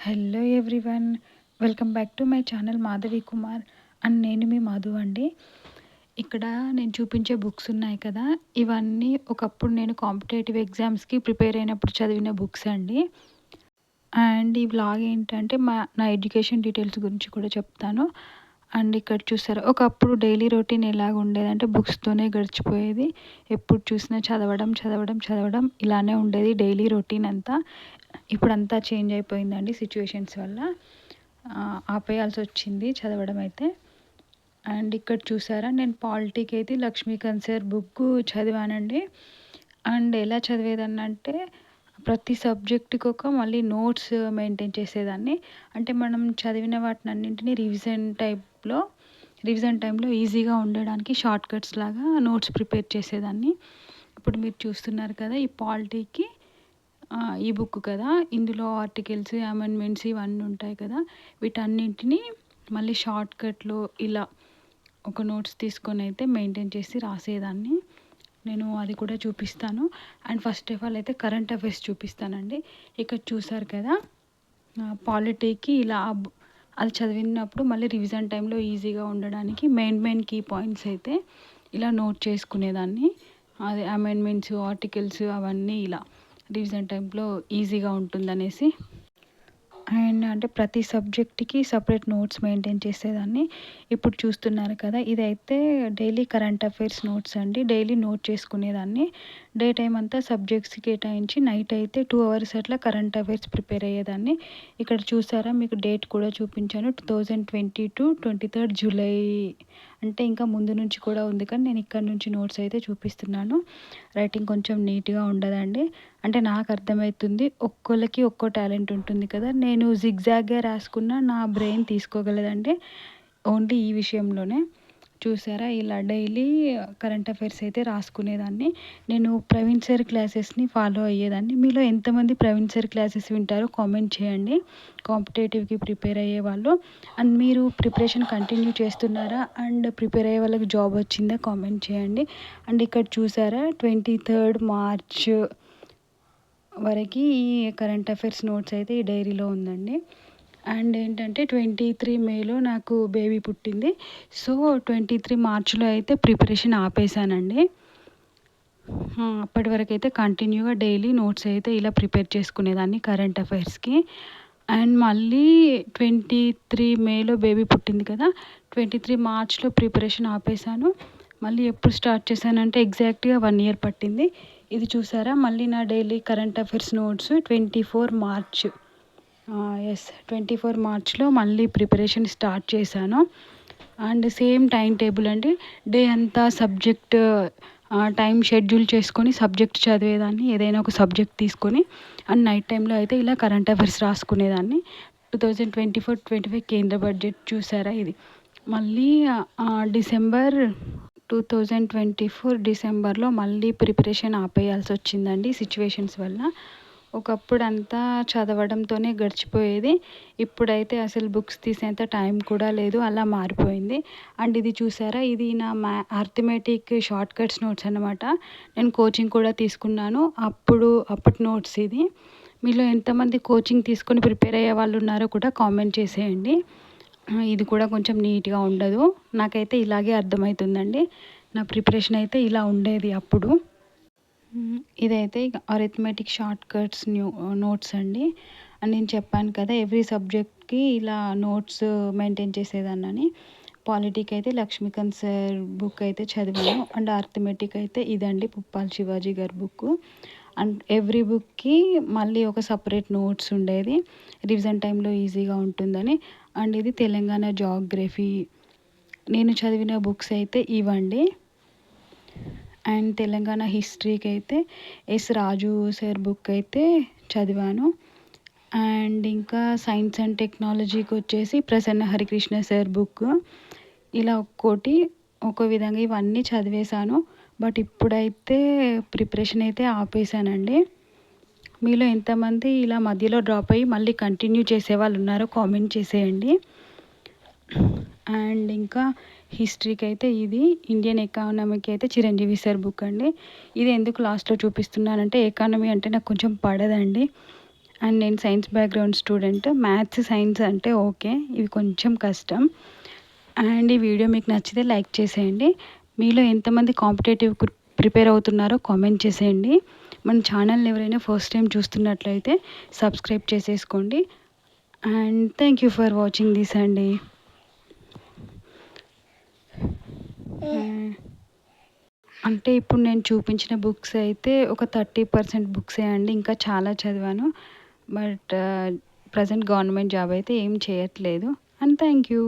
Hello everyone welcome back to my channel Madhavi Kumar and నేను మీ మాధు అండి. ఇక్కడ నేను చూపించే బుక్స్ ఉన్నాయి కదా. ఇవన్నీ ఒకప్పుడు నేను కాంపిటేటివ్ ఎగ్జామ్స్కి ప్రిపేర్ అయినప్పుడు చదివిన బుక్స్ అండి. అండ్ ఈ వ్లాగ్ ఏంటంటే మా నా ఎడ్యుకేషన్ డీటెయిల్స్ గురించి కూడా చెప్తాను. అండ్ ఇక్కడ చూసారా ఒకప్పుడు డైలీ రొటీన్ ఎలాగ ఉండేదంటే బుక్స్తోనే గడిచిపోయేది. ఎప్పుడు చూసినా చదవడం చదవడం చదవడం ఇలానే ఉండేది డైలీ రొటీన్ అంతా. ఇప్పుడు అంతా చేంజ్ అయిపోయిందండి సిచ్యువేషన్స్ వల్ల. ఆపేయాల్సి వచ్చింది చదవడం అయితే. అండ్ ఇక్కడ చూసారా నేను పాలిటీకి అయితే లక్ష్మీకాంత్ సార్ బుక్ చదివానండి. అండ్ ఎలా చదివేదన్నంటే అంటే ప్రతి సబ్జెక్టుకి ఒక మళ్ళీ నోట్స్ మెయింటైన్ చేసేదాన్ని. అంటే మనం చదివిన వాటిని అన్నింటినీ రివిజన్ టైప్లో రివిజన్ టైంలో ఈజీగా ఉండడానికి షార్ట్ కట్స్ లాగా నోట్స్ ప్రిపేర్ చేసేదాన్ని. ఇప్పుడు మీరు చూస్తున్నారు కదా ఈ పాలిటీకి ఈ బుక్ కదా ఇందులో ఆర్టికల్స్ అమెండ్మెంట్స్ ఇవన్నీ ఉంటాయి కదా వీటన్నింటినీ మళ్ళీ షార్ట్ కట్లో ఇలా ఒక నోట్స్ తీసుకొని అయితే మెయింటైన్ చేసి రాసేదాన్ని. నేను అది కూడా చూపిస్తాను. అండ్ ఫస్ట్ ఆఫ్ ఆల్ అయితే కరెంట్ అఫైర్స్ చూపిస్తానండి. ఇక్కడ చూసారు కదా పాలిటీకి ఇలా అది చదివినప్పుడు మళ్ళీ రివిజన్ టైంలో ఈజీగా ఉండడానికి మెయిన్ మెయిన్ కీ పాయింట్స్ అయితే ఇలా నోట్ చేసుకునేదాన్ని. అది అమెండ్మెంట్స్ ఆర్టికల్స్ అవన్నీ ఇలా రివిజన్ టైంలో ఈజీగా ఉంటుందనేసి. అండ్ అంటే ప్రతి సబ్జెక్ట్కి సపరేట్ నోట్స్ మెయింటైన్ చేసేదాన్ని. ఇప్పుడు చూస్తున్నారు కదా ఇదైతే డైలీ కరెంట్ అఫైర్స్ నోట్స్ అండి. డైలీ నోట్ చేసుకునేదాన్ని. డే టైం అంతా సబ్జెక్ట్స్ కేటాయించి నైట్ అయితే టూ అవర్స్ అట్లా కరెంట్ అఫైర్స్ ప్రిపేర్ అయ్యేదాన్ని. ఇక్కడ చూసారా మీకు డేట్ కూడా చూపించాను two thousand twenty two twenty third July. అంటే ఇంకా ముందు నుంచి కూడా ఉంది కానీ నేను ఇక్కడ నుంచి నోట్స్ అయితే చూపిస్తున్నాను. రైటింగ్ కొంచెం నీట్గా ఉండదండి. అంటే నాకు అర్థమవుతుంది ఒక్కొక్కరికి ఒక్కో టాలెంట్ ఉంటుంది కదా. నేను జిగ్జాగ్గా రాసుకున్న నా బ్రెయిన్ తీసుకోగలదండి ఓన్లీ ఈ విషయంలోనే. చూసారా? ఇలా డైలీ కరెంట్ అఫైర్స్ అయితే రాసుకునేదాన్ని. నేను ప్రవీణ్ సార్ క్లాసెస్ని ఫాలో అయ్యేదాన్ని. మీలో ఎంతమంది ప్రవీణ్ సార్ క్లాసెస్ వింటారో కామెంట్ చేయండి. కాంపిటేటివ్కి ప్రిపేర్ అయ్యే వాళ్ళు. అండ్ మీరు ప్రిపరేషన్ కంటిన్యూ చేస్తున్నారా? అండ్ ప్రిపేర్ అయ్యే వాళ్ళకి జాబ్ వచ్చిందా? కామెంట్ చేయండి. అండ్ ఇక్కడ చూసారా? ట్వంటీ థర్డ్ మార్చ్ వరకు ఈ కరెంట్ అఫైర్స్ నోట్స్ అయితే ఈ డైరీలో ఉందండి. అండ్ ఏంటంటే ట్వంటీ త్రీ మేలో నాకు బేబీ పుట్టింది. సో ట్వంటీ త్రీ మార్చ్లో అయితే ప్రిపరేషన్ ఆపేసానండి అప్పటి వరకు అయితే కంటిన్యూగా డైలీ నోట్స్ అయితే ఇలా ప్రిపేర్ చేసుకునేదాన్ని కరెంట్ అఫైర్స్కి. అండ్ మళ్ళీ ట్వంటీ త్రీ మేలో బేబీ పుట్టింది కదా ట్వంటీ త్రీ మార్చ్లో ప్రిపరేషన్ ఆపేసాను మళ్ళీ ఎప్పుడు స్టార్ట్ చేశానంటే ఎగ్జాక్ట్గా వన్ ఇయర్ పట్టింది. ఇది చూసారా? మళ్ళీ నా daily current affairs notes twenty four March. Yes twenty four మార్చ్లో మళ్ళీ ప్రిపరేషన్ స్టార్ట్ చేశాను. అండ్ సేమ్ టైం టేబుల్ అండి డే అంతా సబ్జెక్ట్ టైం షెడ్యూల్ చేసుకొని సబ్జెక్ట్ చదివేదాన్ని ఏదైనా ఒక సబ్జెక్ట్ తీసుకొని అండ్ నైట్ టైంలో అయితే ఇలా current affairs రాసుకునేదాన్ని. Two thousand twenty four twenty five కేంద్ర బడ్జెట్ చూసారా ఇది. మళ్ళీ December two thousand twenty four డిసెంబర్లో మళ్ళీ ప్రిపరేషన్ ఆపేయాల్సి వచ్చిందండి సిచ్యువేషన్స్ వల్ల. ఒకప్పుడు అంతా చదవడంతోనే గడిచిపోయేది. ఇప్పుడైతే అసలు బుక్స్ తీసేంత టైం కూడా లేదు అలా మారిపోయింది. అండ్ ఇది చూసారా? ఇది నా మ్యా అర్థమెటిక్ షార్ట్ కట్స్ నోట్స్ అనమాట నేను కోచింగ్ కూడా తీసుకున్నాను. అప్పుడు అప్పటి నోట్స్ ఇది. మీలో ఎంతమంది కోచింగ్ తీసుకొని ప్రిపేర్ అయ్యే వాళ్ళు ఉన్నారో కూడా కామెంట్ చేసేయండి. ఇది కూడా కొంచెం నీట్గా ఉండదు. నాకైతే ఇలాగే అర్థమవుతుందండి. నా ప్రిపరేషన్ అయితే ఇలా ఉండేది అప్పుడు. ఇదైతే arithmetic short cuts new notes అండి. అని నేను చెప్పాను కదా ఎవ్రీ సబ్జెక్ట్కి ఇలా నోట్స్ మెయింటైన్ చేసేదాన్ని పాలిటిక్ అయితే లక్ష్మీకాంత్ సార్ బుక్ అయితే చదివాను. అండ్ అర్థమెటిక్ అయితే ఇదండి పుప్పాల్ శివాజీ గారి బుక్ అండ్ ఎవ్రీ బుక్కి మళ్ళీ ఒక సపరేట్ నోట్స్ ఉండేది. రివిజన్ టైంలో ఈజీగా ఉంటుందని. అండ్ ఇది తెలంగాణ జాగ్రఫీ నేను చదివిన బుక్స్ అయితే ఇవ్వండి అండ్ తెలంగాణ హిస్టరీకి అయితే ఎస్ రాజు సార్ బుక్ అయితే చదివాను. అండ్ ఇంకా సైన్స్ అండ్ టెక్నాలజీకి వచ్చేసి ప్రసన్న హరికృష్ణ సార్ బుక్. ఇలా ఒక్కోటి ఒక విధంగా ఇవన్నీ చదివేశాను. బట్ ఇప్పుడైతే ప్రిపరేషన్ అయితే ఆపేసానండి మీలో ఎంతమంది ఇలా మధ్యలో డ్రాప్ అయ్యి మళ్ళీ కంటిన్యూ చేసే వాళ్ళు ఉన్నారో కామెంట్ చేసేయండి. అండ్ ఇంకా హిస్టరీకి అయితే ఇది ఇండియన్ ఎకానమీకి అయితే చిరంజీవి సార్ బుక్ అండి. ఇది ఎందుకు లాస్ట్లో చూపిస్తున్నానంటే ఎకానమీ అంటే నాకు కొంచెం పడదండి. అండ్ నేను science background student. Maths science అంటే ఓకే ఇవి కొంచెం కష్టం. అండ్ ఈ వీడియో మీకు నచ్చితే లైక్ చేసేయండి. మీలో ఎంతమంది కాంపిటేటివ్ ప్రిపేర్ అవుతున్నారో కామెంట్ చేసేయండి. మన ఛానల్ ఎవరైనా ఫస్ట్ టైం చూస్తున్నట్లయితే సబ్స్క్రైబ్ చేసేసుకోండి. And thank you for watching this అండి. అంటే ఇప్పుడు నేను చూపించిన బుక్స్ అయితే ఒక థర్టీ పర్సెంట్ బుక్సే అండి ఇంకా చాలా చదివాను. బట్ ప్రజెంట్ గవర్నమెంట్ జాబ్ అయితే ఏం చేయట్లేదు. And thank you.